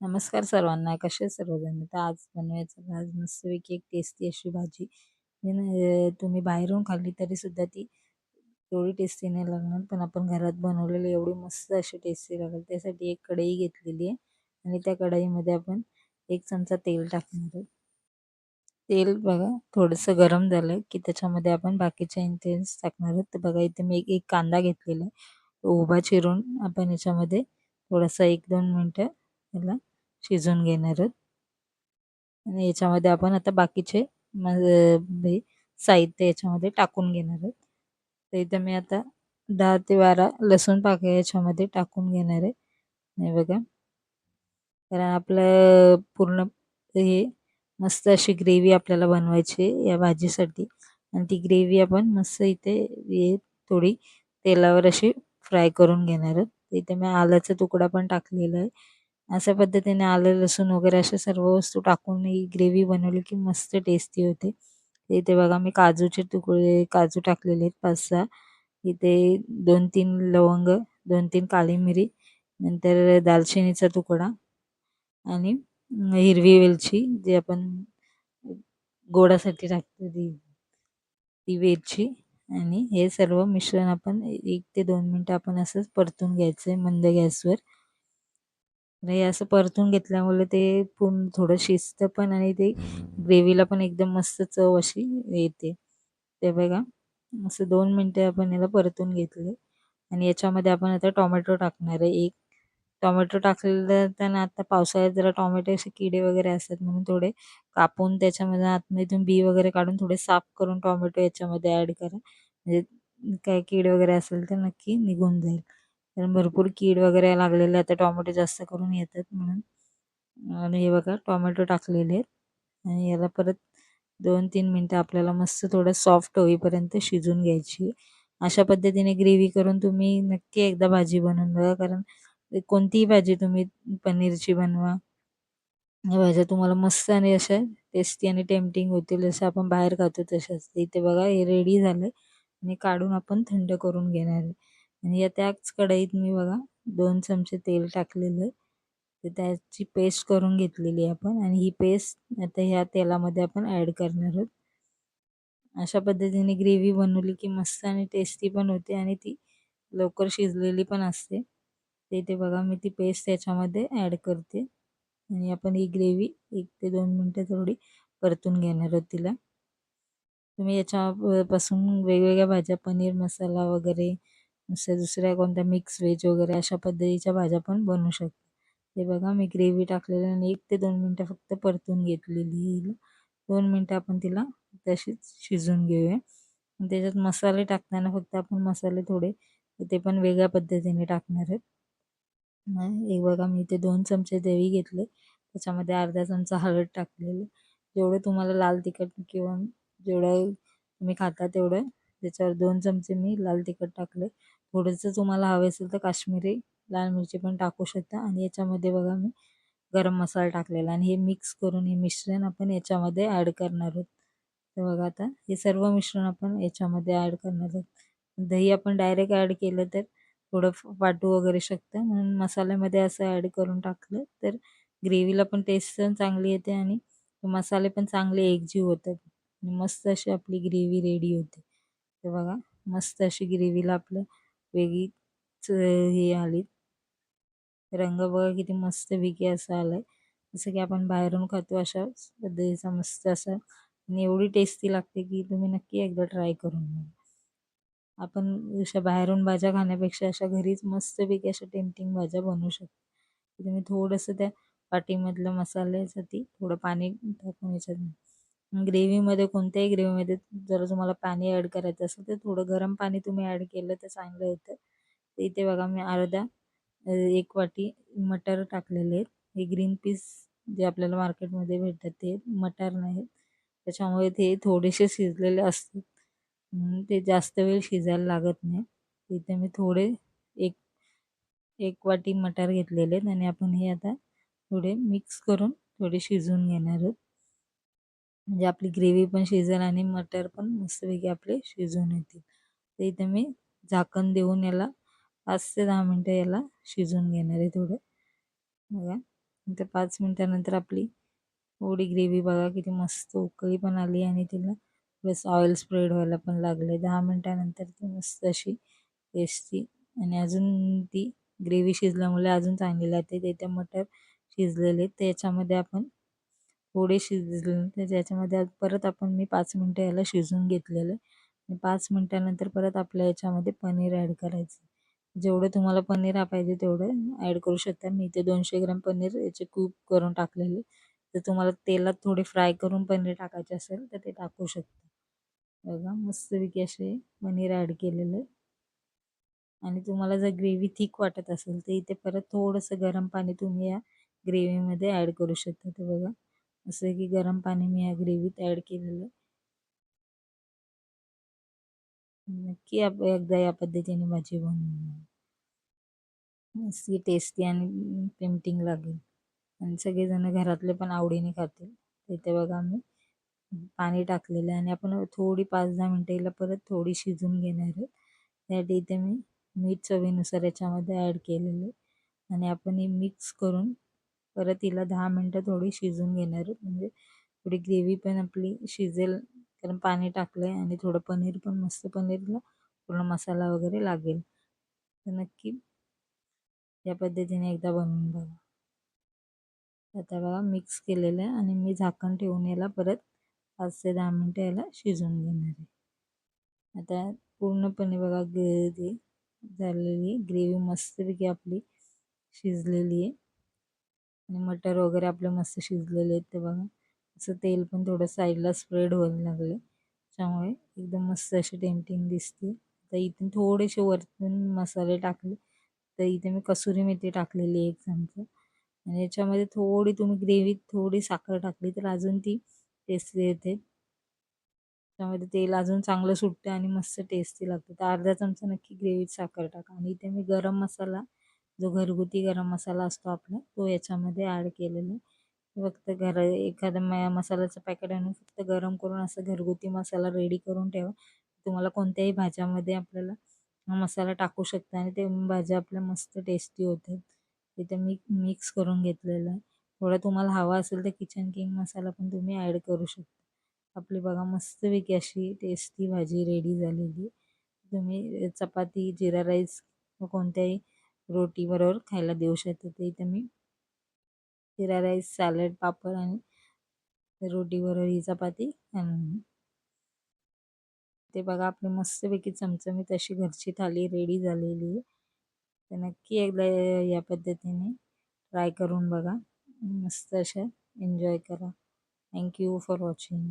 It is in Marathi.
नमस्कार सर्वांना कसे सर्वजण? तर आज बनवायचं आज मस्तपैकी एक टेस्टी अशी भाजी. तुम्ही बाहेरून खाल्ली तरी सुद्धा ती एवढी टेस्टी नाही लागणार पण आपण घरात बनवलेली एवढी मस्त अशी टेस्टी लागेल. त्यासाठी एक कढई घेतलेली आहे आणि त्या कढईमध्ये आपण एक चमचा तेल टाकणार आहोत तेल बघा थोडंसं गरम झालं की त्याच्यामध्ये आपण बाकीचे इन्ग्रेडियंट्स टाकणार आहोत. तर बघा इथे मी एक एक कांदा घेतलेला आहे. उभा चिरून आपण याच्यामध्ये थोडासा एक दोन मिनटं याला शिजवून घेणार आहोत. आणि याच्यामध्ये आपण आता बाकीचे साहित्य याच्यामध्ये टाकून घेणार आहोत. तर इथं मी आता दहा ते बारा लसूण पाकळ्या याच्यामध्ये टाकून घेणार आहे. नाही बघा. कारण आपलं पूर्ण हे मस्त अशी ग्रेव्ही आपल्याला बनवायची आहे या भाजीसाठी. आणि ती ग्रेव्ही आपण मस्त इथे थोडी तेलावर अशी फ्राय करून घेणार आहोत. इथे मी आल्याचा तुकडा पण टाकलेला आहे. अशा पद्धतीने आलं लसूण वगैरे अशा सर्व वस्तू टाकून ही ग्रेव्ही बनवली की मस्त टेस्टी होते. इथे बघा मी काजूचे तुकडे काजू टाकलेले आहेत पाच सहा इथे दोन तीन लवंग दोन तीन काळी मिरी नंतर दालचिनीचा तुकडा आणि हिरवी वेलची जी आपण गोडासाठी टाकतो ती ती वेलची आणि हे सर्व मिश्रण आपण एक ते दोन मिनटं आपण असंच परतून घ्यायचं आहे मंद गॅसवर. हे असं परतून घेतल्यामुळे ते पूर्ण थोडं शिजतं पण आणि ते ग्रेव्हीला पण एकदम मस्त चव अशी येते. ते बघा असं दोन मिनटे आपण याला परतून घेतले. आणि याच्यामध्ये आपण आता टोमॅटो टाकणार आहे एक. टोमॅटो टाकलेलं त्यांना आता पावसाळ्यात जरा टोमॅटो असे किडे वगैरे असतात म्हणून थोडे कापून त्याच्यामध्ये आतमधून बी वगैरे काढून थोडे साफ करून टोमॅटो याच्यामध्ये ॲड करा. म्हणजे काय कीड वगैरे असेल तर नक्की निघून जाईल. कारण भरपूर कीड वगैरे लागलेले आता टोमॅटो जास्त करून येतात म्हणून. आणि हे बघा टोमॅटो टाकलेले आहेत. आणि याला परत दोन तीन मिनटं आपल्याला मस्त थोडं सॉफ्ट होईपर्यंत शिजून घ्यायची. अशा पद्धतीने ग्रेव्ही करून तुम्ही नक्की एकदा भाजी बनवून बघा कारण कोणतीही भाजी तुम्ही पनीरची बनवा. या भाज्या तुम्हाला मस्त आणि अशा टेस्टी आणि टेम्पटिंग होतील जसं आपण बाहेर खातो तशाच. इथे बघा हे रेडी झालं आणि काढून आपण थंड करून घेणार आहे. आणि या त्याच कढईत मी बघा दोन चमचे तेल टाकलेलं. आहे तर त्याची पेस्ट करून घेतलेली आहे आपण. आणि ही पेस्ट आता ह्या तेलामध्ये आपण ॲड करणार आहोत. अशा पद्धतीने ग्रेव्ही बनवली की मस्त आणि टेस्टी पण होते आणि ती लवकर शिजलेली पण असते. ते ते बघा मी ती पेस्ट त्याच्यामध्ये ॲड करते. आणि आपण ही ग्रेव्ही एक ते दोन मिनटं थोडी परतून घेणार आहोत तिला. तुम्ही याच्यापासून वेगवेगळ्या भाज्या पनीर मसाला वगैरे दुसऱ्या दुसऱ्या कोणत्या मिक्स व्हेज वगैरे अशा पद्धतीच्या भाज्या पण बनवू शकतो. हे बघा मी ग्रेव्ही टाकलेली आणि एक ते दोन मिनटं फक्त परतून घेतलेली दोन मिनटं आपण तिला तशीच शिजवून घेऊया. त्याच्यात मसाले टाकताना फक्त आपण मसाले थोडे ते पण वेगळ्या पद्धतीने टाकणार आहेत. एक बघा मी ते दोन चमचे देवी घेतले. त्याच्यामध्ये अर्धा चमचा हळद टाकलेली. जेवढं तुम्हाला लाल तिखट किंवा जेवढं तुम्ही खाता तेवढं. त्याच्यावर दोन चमचे मी लाल तिखट टाकले. थोडंसं तुम्हाला हवे असेल तर काश्मीरी लाल मिरची पण टाकू शकता. आणि याच्यामध्ये बघा मी गरम मसाला टाकलेला आणि हे मिक्स करून हे मिश्रण आपण याच्यामध्ये ॲड करणार आहोत. तर बघा आता हे सर्व मिश्रण आपण याच्यामध्ये ॲड करणार आहोत. दही आपण डायरेक्ट ॲड केलं तर थोडं वाटू वगैरे शकतं. म्हणून मसाल्यामध्ये असं ॲड करून टाकलं तर ग्रेव्हीला पण टेस्ट पण चांगली येते आणि मसाले पण चांगले एकजीव होतात. मस्त अशी आपली ग्रेव्ही रेडी होते. तर बघा मस्त अशी ग्रेव्हीला आपलं वेगळीच हे आली रंग बघा किती मस्त विकी असा आलाय. जसं की आपण बाहेरून खातो अशा पद्धतीचा मस्त असा आणि एवढी टेस्टी लागते की तुम्ही नक्की एकदा ट्राय करून बघा. आपण अशा बाहेरून भाज्या खाण्यापेक्षा अशा घरीच मस्तपैकी अशा टेम्पटिंग भाज्या बनवू शकतो. तुम्ही थोडंसं त्या पाटीमधलं मसाल्यासाठी थोडं पाणी टाकून याच्यात ग्रेव्हीमध्ये कोणत्याही ग्रेव्हीमध्ये जर तुम्हाला पाणी ॲड करायचं असेल तर थोडं गरम पाणी तुम्ही ॲड केलं तर चांगलं होतं. तर इथे बघा मी अर्धा एक वाटी मटर टाकलेले आहेत. हे ग्रीन पीस जे आपल्याला मार्केटमध्ये भेटतात ते मटर नाहीत. त्याच्यामुळे ते थोडेसे शिजलेले असतात. ते जास्त वेळ शिजायला लागत नाही. इथे मी थोडे एक एक वाटी मटार घेतलेले आहेत आणि आपण हे आता थोडे मिक्स करून थोडे शिजवून घेणार आहोत. म्हणजे आपली ग्रेव्ही पण शिजेल आणि मटर पण मस्तपैकी आपले शिजवून येतील. तर इथे मी झाकण देऊन याला पाच ते दहा मिनटं याला शिजवून घेणार आहे थोडं. बघा नंतर पाच मिनटानंतर आपली थोडी ग्रेव्ही बघा किती मस्त उकळी पण आली आणि तिला प्लस ऑइल स्प्रेड व्हायला पण लागले दहा मिनटानंतर ती मस्त अशी टेस्टी आणि अजून ती ग्रेव्ही शिजल्यामुळे अजून चांगली लागते. ते त्या मटर शिजलेले त्याच्यामध्ये आपण थोडे शिजले तर त्याच्यामध्ये परत आपण मी पाच मिनटं याला शिजवून घेतलेलं आणि पाच मिनटानंतर परत आपल्या याच्यामध्ये पनीर ॲड करायचं. जेवढं तुम्हाला पनीर हा पाहिजे तेवढं ॲड करू शकता. मी इथे दोनशे ग्रॅम पनीर याचे कूप करून टाकलेले तर तुम्हाला तेलात थोडे फ्राय करून पनीर टाकायचे असेल तर ते टाकू शकता. बघा मस्तपैकी असे पनीर ॲड केलेलं आणि तुम्हाला जर ग्रेव्ही थिक वाटत असेल तर इथे परत थोडंसं गरम पाणी तुम्ही या ग्रेव्हीमध्ये ॲड करू शकता. ते बघा असं की गरम पाणी मी या ग्रेव्हीत ॲड केलेलं. नक्की आप एकदा या पद्धतीने भाजी बनवून मस्त टेस्टी आणि पेंटिंग लागेल. आणि सगळेजण घरातले पण आवडीने खातील. तिथे बघा आम्ही पाणी टाकलेलं आहे आणि आपण थोडी पाच दहा मिनटं हिला परत थोडी शिजून घेणार आहोत. त्यासाठी इथे मी मीठ चवीनुसार याच्यामध्ये ॲड केलेलं आहे. आणि आपण हे मिक्स करून परत हिला दहा मिनटं थोडी शिजून घेणार आहे म्हणजे थोडी ग्रेव्ही पण आपली शिजेल कारण पाणी टाकलं आहे आणि थोडं पनीर पण मस्त पनीरला पूर्ण मसाला वगैरे लागेल. तर नक्की या पद्धतीने एकदा बनवून बघा. आता बघा मिक्स केलेलं आहे आणि मी झाकण ठेवून याला परत पाच ते दहा मिनटं याला शिजवून घेणार आहे. आता पूर्णपणे बघा ग्रेव्ही झालेली ग्रेव्ही मस्तपैकी आपली शिजलेली आहे. आणि मटर वगैरे आपले मस्त शिजलेले आहेत ते बघा. असं तेल पण थोडं साईडला स्प्रेड व्हायला लागले त्यामुळे एकदम मस्त अशी टेमटिंग दिसते. तर इथून थोडेसे वरतून मसाले टाकले. तर इथे मी कसुरी मेथी टाकलेली एक चमचा. आणि याच्यामध्ये थोडी तुम्ही ग्रेव्हीत थोडी साखर टाकली तर अजून ती टेस्टी येते. त्यामध्ये तेल अजून चांगलं सुटतं आणि मस्त टेस्टी लागतं. तर अर्धा चमचा नक्की ग्रेव्हीत साखर टाका. आणि इथे मी गरम मसाला जो घरगुती गरम मसाला असतो आपला तो याच्यामध्ये ॲड केलेला फक्त घर एखादा म मसाल्याचं पॅकेट आणून फक्त गरम करून असं घरगुती मसाला रेडी करून ठेवा. तुम्हाला कोणत्याही भाज्यामध्ये आपल्याला मसाला टाकू शकता आणि ते भाज्या आपल्या मस्त टेस्टी होतात. तिथे मी मिक्स करून घेतलेलं आहे. थोडा तुम्हाला हवा असेल तर किचन किंग मसाला पण तुम्ही ॲड करू शकता. आपली बघा मस्तपैकी अशी टेस्टी भाजी रेडी झालेली तुम्ही चपाती जिरा राईस कोणत्याही रोटीबरोबर खायला देऊ शकते. ते इथं मी जिरा राईस सॅलड पापड आणि रोटीबरोबर ही चपाती ते बघा आपली मस्तपैकी चमचमीत अशी घरची थाली रेडी झालेली आहे. तर नक्की एकदा या पद्धतीने ट्राय करून बघा. मस्त अशा एन्जॉय करा. Thank you for watching